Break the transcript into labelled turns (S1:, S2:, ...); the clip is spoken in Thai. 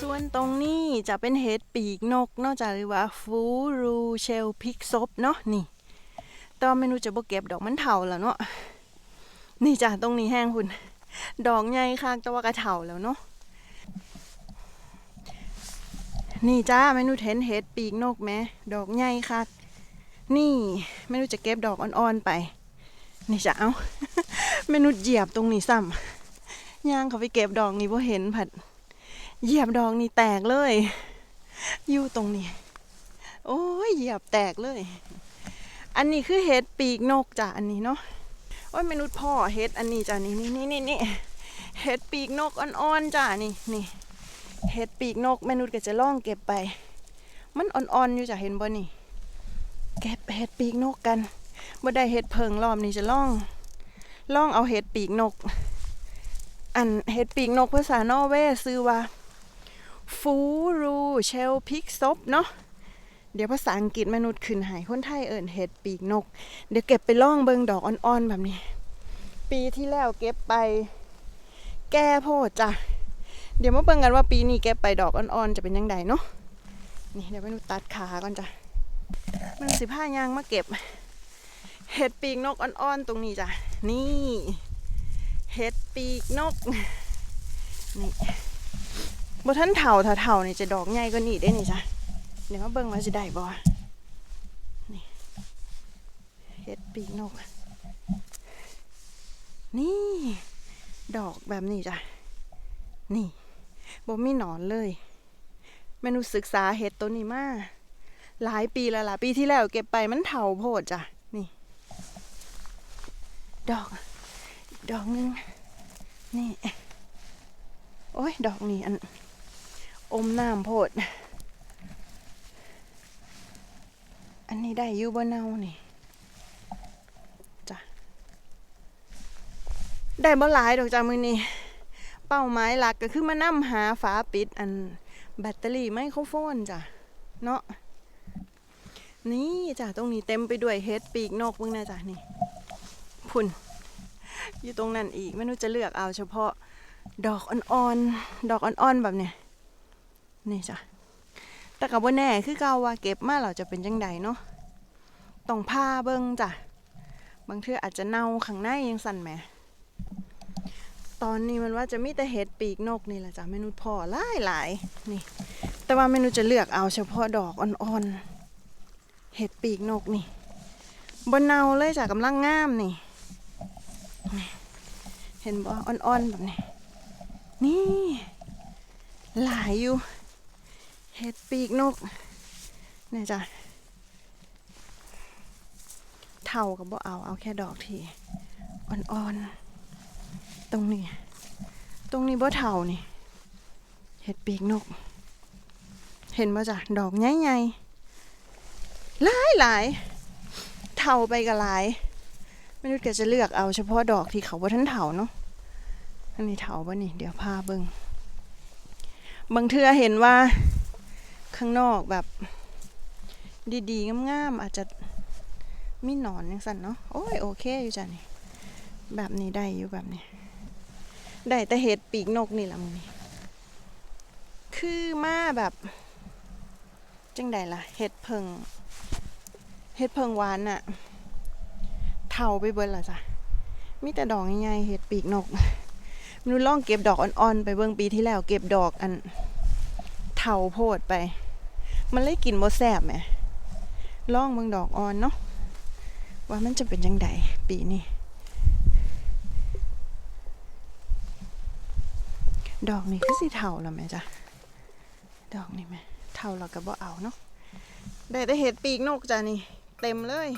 S1: ส่วนตรงนี้จะเป็นเห็ดปีกนกนอกจากหรือว่าฟูรูเชลพิกซบเนาะนี่แตว่าเมนูจะบ่เก็บดอกมันเถาแล้วเนาะนี่จ้ะตรงนี้แห้งคุณ ดอกใหญ่ค่ะแต่ว่ากระเถาแล้วเนาะนี่จ้าเมนูเห็นเห็ดปีกนกไหมดอกใหญ่ค่ะนี่เมนูจะเก็บดอกอ่อนๆไป นี่จ้ะเอาเมนูเหยียบตรงนี้ซ้ำย่างเขาไปเก็บดอกนี่บ่เห็นผัด เหยียบดอกนี่แตกเลย อยู่ตรงนี้ โอ้ยเหยียบแตกเลย อันนี้คือเห็ดปีกนกจ้ะอันนี้เนาะโอ้ยมนุษย์พ่อเห็ดอันนี้จ้ะนี่นี่นี่นี่นี่เห็ดปีกนกอ่อนๆจ้ะนี่นี่เห็ดปีกนกมนุษย์ก็จะล่องเก็บไป มันอ่อนๆอยู่จ้ะเห็นบ่นี่เก็บเห็ดปีกนกกันบ่ได้เห็ดเพิงรอบนี้จะล่องล่องเอาเห็ดปีกนก อันเห็ดปีกนกภาษานอร์เวย์ซื้อว่า ฟูรูเชลพิกซบเนาะเดี๋ยวภาษาอังกฤษมนุษย์ขึ้นหายคนไทยเอิญเห็ดปีกนก เดี๋ยวเก็บไปล่องเบิงดอกอ่อนๆแบบนี้ ปีที่แล้วเก็บไป แก้โพดจ้ะเดี๋ยวมาเบิ่งกันว่าปีนี้เก็บไปดอกอ่อนๆจะเป็นยังไงเนาะนี่เดี๋ยวมนุษย์ตัดขาก่อนจ้ะมันสิผ้ายางมาเก็บ เห็ดปีกนกอ่อนๆตรงนี้จ้ะนี่ เห็ดปีกนกนี่ บ่ทันเถาถ้าเถานี่จะดอกใหญ่กว่านี้ได้นี่จ้ะเดี๋ยวมาเบิ่งว่าจะได้บ่นี่เห็ดปีกนก นี่ ดอกแบบนี้จ้ะ นี่บ่มีหนอนเลยเมนูศึกษาเห็ดตัวนี้มาหลายปีแล้วล่ะ ปีที่แล้วเก็บไปมันเถาโพดจ้ะ นี่ ดอก ดอกนึงนี่ โอ้ย ดอกนี่อัน อมน้ำโพด อันนี้ได้ยูบนเนานี่จ้ะได้บ่หลายดอกจ้ามือนี้เป้าหมายหลักก็คือมานํหาฝาปิดอันแบตเตอรี่ไมโครโฟนจ้ะเนาะนี่จ้ะตรงนี้เต็มไปด้วยเฮดปีกนกมึงนะจ้ะนี่พุ่น อยู่ตรงนั้นอีกไม่รู้จะเลือกเอาเฉพาะดอกอ่อนๆดอกอ่อนๆแบบเนี้ย นี่จ้ะแต่กับว่าแน่คือเกาว่าเก็บมาเราจะเป็นจังใดเนาะต้องผ้าเบิ้งจ้ะ บางเทื่ออาจจะเน่าข้างในยังสั่นแหมตอนนี้มันว่าจะมีแต่เห็ดปีกนกนี่แหละจ้ะเมนูพอหลายหลายนี่ แต่ว่าเมนูจะเลือกเอาเฉพาะดอกอ่อนๆเห็ดปีกนกนี่บนเนาเลยจ้ะกำลังงามนี่ เห็นบ่อ่อนๆแบบนี้ นี่ หลายอยู่ เห็ดปีกนกเนี่ยจ้ะเท่ากับบ่เอาเอาแค่ดอกทีอ่อนๆ ตรงนี้ ตรงนี้บ่เท่านี่ เห็ดปีกนก เห็นบ่จ้ะดอกใหญ่ๆหลายหลายเท่าไปกับหลายม่รู้แกจะเลือกเอาเฉพาะดอกที่เขาบ่ทันเถาเนาะอันนี้เถาบ่นี่ เดี๋ยวพาเบิงบางเทือเห็นว่า ข้างนอกแบบ ดีๆงามๆอาจจะมีหนอนยังสั่นเนาะโอ้ยโอเคอยู่จ้ะนี่แบบนี้ได้อยู่แบบนี้ ได้แต่เห็ดปีกนกนี่ละมึงนี่คือมาแบบ จังใดล่ะเห็ดเพิงเห็ดเพิงหวานอะเทาไปเบิดละจ้ะมีแต่ดอกใหญ่ๆเห็ดปีกนกมนุล่องเก็บดอกอ่อนๆไปเบิ่งปีที่แล้ว เก็บดอกอันเทาโพดไป มันเลยกินบ่แซ่บแหมล่องเมืองดอกอ่อนเนาะว่ามันจะเป็นยังไงปีนี้ดอกนี่คือสีเทาแล้วแม่จ้ะดอกนี่แม่เทาแล้วก็บ่เอาเนาะได้แต่เห็ดปีกนกจ้ะนี่ เต็มเลย